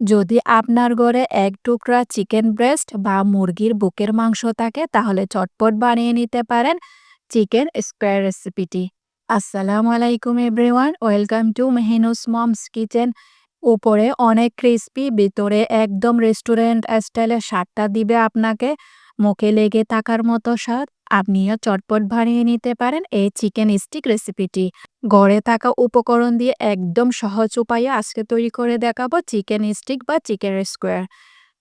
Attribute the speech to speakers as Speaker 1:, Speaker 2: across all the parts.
Speaker 1: যদি আপনার ঘরে এক টুকরা চিকেন ব্রেস্ট বা মুরগির বুকের মাংস থাকে, তাহলে চটপট বানিয়ে নিতে পারেন চিকেন স্কোয়ার রেসিপিটি। আসসালামু আলাইকুম everyone, welcome to Mehinus mom's kitchen. উপরে অনেক ক্রিস্পি, ভিতরে একদম রেস্টুরেন্ট স্টাইলের স্বাদটা দিবে আপনাকে। মুখে লেগে থাকার মতো স্বাদ, আপনিও চটপট বানিয়ে নিতে পারেন এই চিকেন স্টিক রেসিপিটি। গড়ে থাকা উপকরণ দিয়ে একদম সহজ উপায়ে আজকে তৈরি করে দেখাবো চিকেন স্টিক বা চিকেন স্কোয়ার।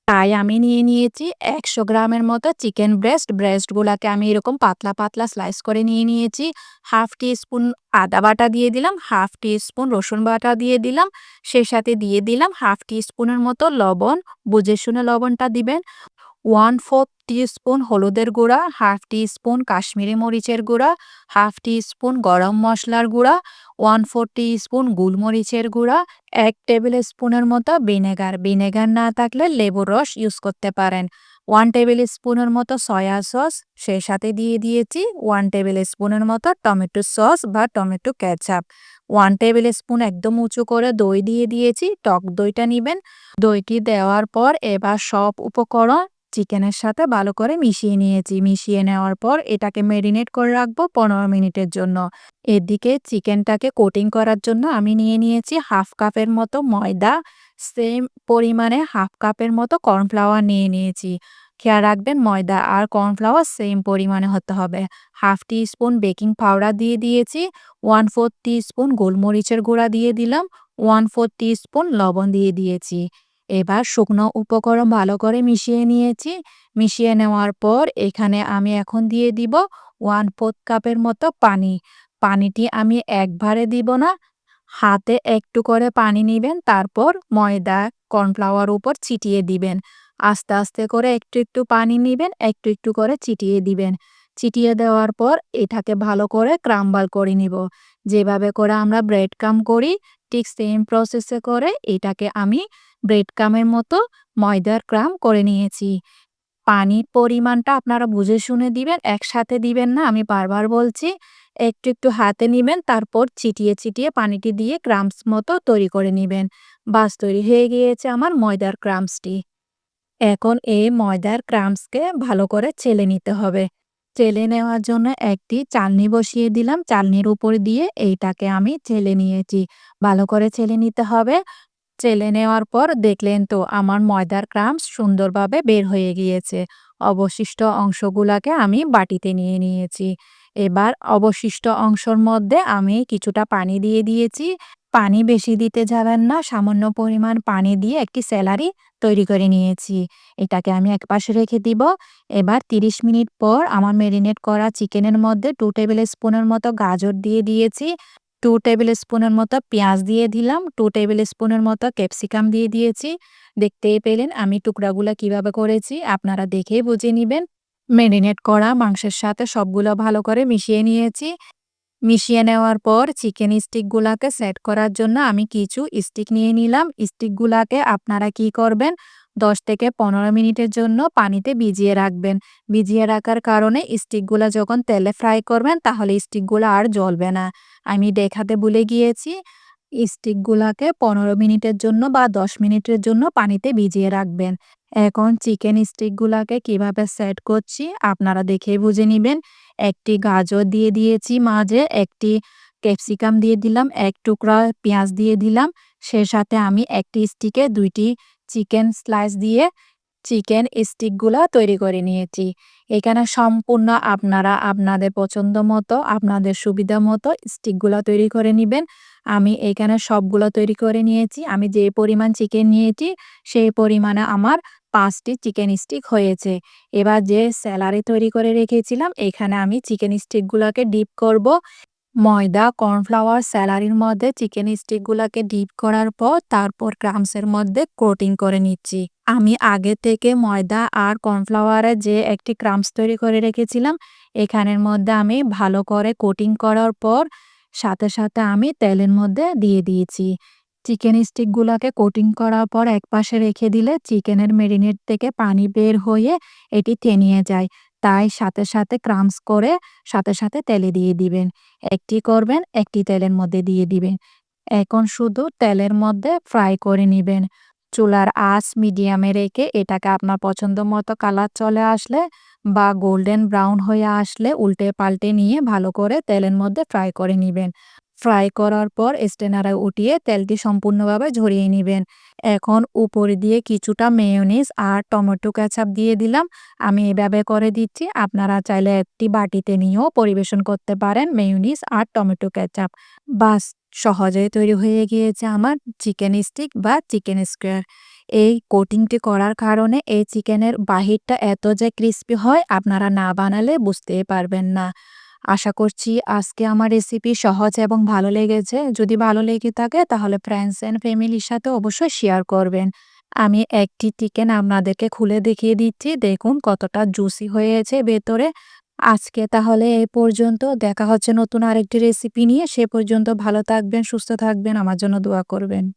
Speaker 1: তাই আমি নিয়ে নিয়েছি একশো গ্রামের মতো চিকেন ব্রেস্ট। ব্রেস্টগুলোকে আমি এরকম পাতলা পাতলা স্লাইস করে নিয়ে নিয়েছি। হাফ টি স্পুন আদা বাটা দিয়ে দিলাম, হাফ টি স্পুন রসুন বাটা দিয়ে দিলাম, সেই সাথে দিয়ে দিলাম হাফ টি স্পুনের মতো লবণ। বুঝে শুনে লবণটা দিবেন। ওয়ান ফোর্থ স্পুন হলুদের গুঁড়া, হাফ টি স্পুন কাশ্মীরি মরিচের গুঁড়া, হাফ স্পুন গরম মশলার গুঁড়া ওয়ান ফোর স্পুন গুলমরিচের গুঁড়া, এক টেবিল স্পুনের মতো ভিনেগার। ভিনেগার না থাকলে লেবুর রস ইউজ করতে পারেন। ওয়ান টেবিল স্পুনের মতো সয়া সস সেই সাথে দিয়ে দিয়েছি ওয়ান টেবিল স্পুনের মতো টমেটো সস বা tomato ketchup one tablespoon একদম উঁচু করে দই দিয়ে দিয়েছি, টক দইটা নেবেন। দইটি দেওয়ার পর এবার সব উপকরণ চিকেনের সাথে ভালো করে মিশিয়ে নিয়েছি। মিশিয়ে নেওয়ার পর এটাকে মেরিনেট করে রাখব পনেরো মিনিটের জন্য। এদিকে চিকেনটাকে কোটিং করার জন্য আমি নিয়ে নিয়েছি হাফ কাপের মতো ময়দা। সেম পরিমাণে হাফ কাপের মতো কর্নফ্লাওয়ার নিয়ে নিয়েছি। খেয়াল রাখবেন ময়দা আর কর্নফ্লাওয়ার সেম পরিমাণে হতে হবে। Half teaspoon baking powder দিয়ে দিয়েছি। ওয়ান ফোর টি স্পুন গোলমরিচের গুঁড়া দিয়ে দিলাম। ওয়ান ফোর টি স্পুন লবণ দিয়ে দিয়েছি। এবার শুকনো উপকরণ ভালো করে মিশিয়ে নিয়েছি। মিশিয়ে নেওয়ার পর এখানে আমি এখন দিয়ে দিব ওয়ান ফোর্থ কাপের মতো পানি। পানিটি আমি একবারে দিব না, হাতে একটু করে পানি নেবেন, তারপর ময়দা কর্নফ্লাওয়ার উপর ছিটিয়ে দিবেন। আস্তে আস্তে করে একটু একটু পানি নেবেন, একটু একটু করে চিটিয়ে দিবেন। চিটিয়ে দেওয়ার পর এটাকে ভালো করে ক্রাম্বাল করে নিব। যেভাবে করে আমরা ব্রেড কাম করি ঠিক সেম প্রসেসে করে এটাকে আমি ব্রেড কামের মতো ময়দার ক্রাম করে নিয়েছি। পানির পরিমাণটা আপনারা বুঝে শুনে দিবেন, একসাথে দিবেন না, আমি বারবার বলছি, একটু একটু হাতে নিবেন, তারপর চিটিয়ে চিটিয়ে পানিটি দিয়ে ক্রামস মতো তৈরি করে নেবেন। বাস, তৈরি হয়ে গিয়েছে আমার ময়দার ক্রামসটি এখন এই ময়দার ক্রামসকে ভালো করে ছেলে নিতে হবে। চেলে নেওয়ার জন্য একটি চালনি বসিয়ে দিলাম। চালনির উপর দিয়ে এইটাকে আমি চেলে নিয়েছি। ভালো করে চেলে নিতে হবে। চেলে নেওয়ার পর দেখলেন তো আমার ময়দার ক্রাম্পস সুন্দরভাবে বের হয়ে গিয়েছে। অবশিষ্ট অংশগুলাকে আমি বাটিতে নিয়ে নিয়েছি। এবার অবশিষ্ট অংশর মধ্যে আমি কিছুটা পানি দিয়ে দিয়েছি। পানি বেশি দিতে যাবেন না, সামান্য পরিমাণ পানি দিয়ে একটি স্যালারি তৈরি করে নিয়েছি। এটাকে আমি এক পাশে রেখে দিব। এবার ৩০ মিনিট পর আমার মেরিনেট করা চিকেনের মধ্যে টু টেবিল স্পুনের মতো গাজর দিয়ে দিয়েছি। টু টেবিল স্পুনের মতো পেঁয়াজ দিয়ে দিলাম টু টেবিল স্পুনের মতো ক্যাপসিকাম দিয়ে দিয়েছি। দেখতেই পেলেন আমি টুকরাগুলো কীভাবে করেছি, আপনারা দেখেই বুঝে নেবেন। ম্যারিনেট করা মাংসের সাথে সবগুলো ভালো করে মিশিয়ে নিয়েছি। মিশিয়ে নেওয়ার পর চিকেন স্টিকগুলাকে সেট করার জন্য আমি কিছু স্টিক নিয়ে নিলাম। স্টিকগুলাকে আপনারা কি করবেন দশ থেকে পনেরো মিনিটের জন্য পানিতে ভিজিয়ে রাখবেন। ভিজিয়ে রাখার কারণে স্টিকগুলো যখন তেলে ফ্রাই করবেন, তাহলে স্টিকগুলো আর জ্বলবে না। আমি দেখাতে ভুলে গিয়েছি, স্টিকগুলাকে পনেরো মিনিটের জন্য বা দশ মিনিটের জন্য পানিতে ভিজিয়ে রাখবেন। এখন চিকেন স্টিকগুলাকে কীভাবে সেট করছি আপনারা দেখে বুঝে নেবেন। একটি গাজর দিয়ে দিয়েছি মাঝে, একটি ক্যাপসিকাম দিয়ে দিলাম, এক টুকরা পেঁয়াজ দিয়ে দিলাম। সে সাথে আমি একটি স্টিকে দুইটি চিকেন স্লাইস দিয়ে চিকেন স্টিকগুলো তৈরি করে নিয়েছি। এখানে সম্পূর্ণ আপনারা আপনাদের পছন্দ মতো, আপনাদের সুবিধা মতো স্টিকগুলো তৈরি করে নেবেন। আমি এখানে সবগুলো তৈরি করে নিয়েছি। আমি যে পরিমাণ চিকেন নিয়েছি, সেই পরিমাণে আমার পাঁচটি চিকেন স্টিক হয়েছে। এবার যে স্যালারি তৈরি করে রেখেছিলাম, এখানে আমি চিকেন স্টিকগুলোকে ডিপ করব। ময়দা, কর্নফ্লাওয়ার, স্যালারির মধ্যে চিকেন স্টিকগুলোকে ডিপ করার পর তারপর ক্রামসের মধ্যে কোটিং করে নিচ্ছি। আমি আগে থেকে ময়দা আর কর্নফ্লাওয়ারের যে একটি ক্রামস তৈরি করে রেখেছিলাম, এখানের মধ্যে আমি ভালো করে কোটিং করার পর সাথে সাথে আমি তেলের মধ্যে দিয়ে দিয়েছি। চিকেন স্টিকগুলোকে কোটিং করার পর একপাশে রেখে দিলে চিকেনের মেরিনেট থেকে পানি বের হয়ে এটি টেনিয়ে যায়। তাই সাথে সাথে ক্রামস করে সাথে সাথে তেলে দিয়ে দিবেন। একটি করবেন, একটি তেলের মধ্যে দিয়ে দিবেন। এখন শুধু তেলের মধ্যে ফ্রাই করে নেবেন। চুলার আঁচ মিডিয়ামে রেখে এটাকে আপনার পছন্দ মতো কালার চলে আসলে বা গোল্ডেন ব্রাউন হয়ে আসলে উল্টে পাল্টে নিয়ে ভালো করে তেলের মধ্যে ফ্রাই করে নেবেন। ফ্রাই করার পর স্টেনারে উঠিয়ে তেলটি সম্পূর্ণভাবে ঝরিয়ে নেবেন। এখন উপরে দিয়ে কিছুটা মেয়োনিজ আর টমেটো কেচাপ দিয়ে দিলাম। আমি এভাবে করে দিচ্ছি। আপনারা চাইলে একটি বাটিতে নিয়েও পরিবেশন করতে পারেন মেয়োনিজ আর টমেটো কেচাপ। বাস সহজেই তৈরি হয়ে গিয়েছে আমার চিকেন স্টিক বা চিকেন স্কোয়ার। এই কোটিংটি করার কারণে এই চিকেনের বাহিরটা এত যে ক্রিস্পি হয়, আপনারা না বানালে বুঝতেই পারবেন না। আশা করছি আজকে আমার রেসিপি সহজ এবং ভালো লেগেছে। যদি ভালো লেগে থাকে তাহলে ফ্রেন্ডস অ্যান্ড ফ্যামিলির সাথে অবশ্যই শেয়ার করবেন। আমি একটি চিকেন আপনাদেরকে খুলে দেখিয়ে দিচ্ছি। দেখুন কতটা জুসি হয়েছে ভেতরে। আজকে তাহলে এই পর্যন্ত। দেখা হচ্ছে নতুন আরেকটি রেসিপি নিয়ে। সে পর্যন্ত ভালো থাকবেন, সুস্থ থাকবেন। আমার জন্য দোয়া করবেন।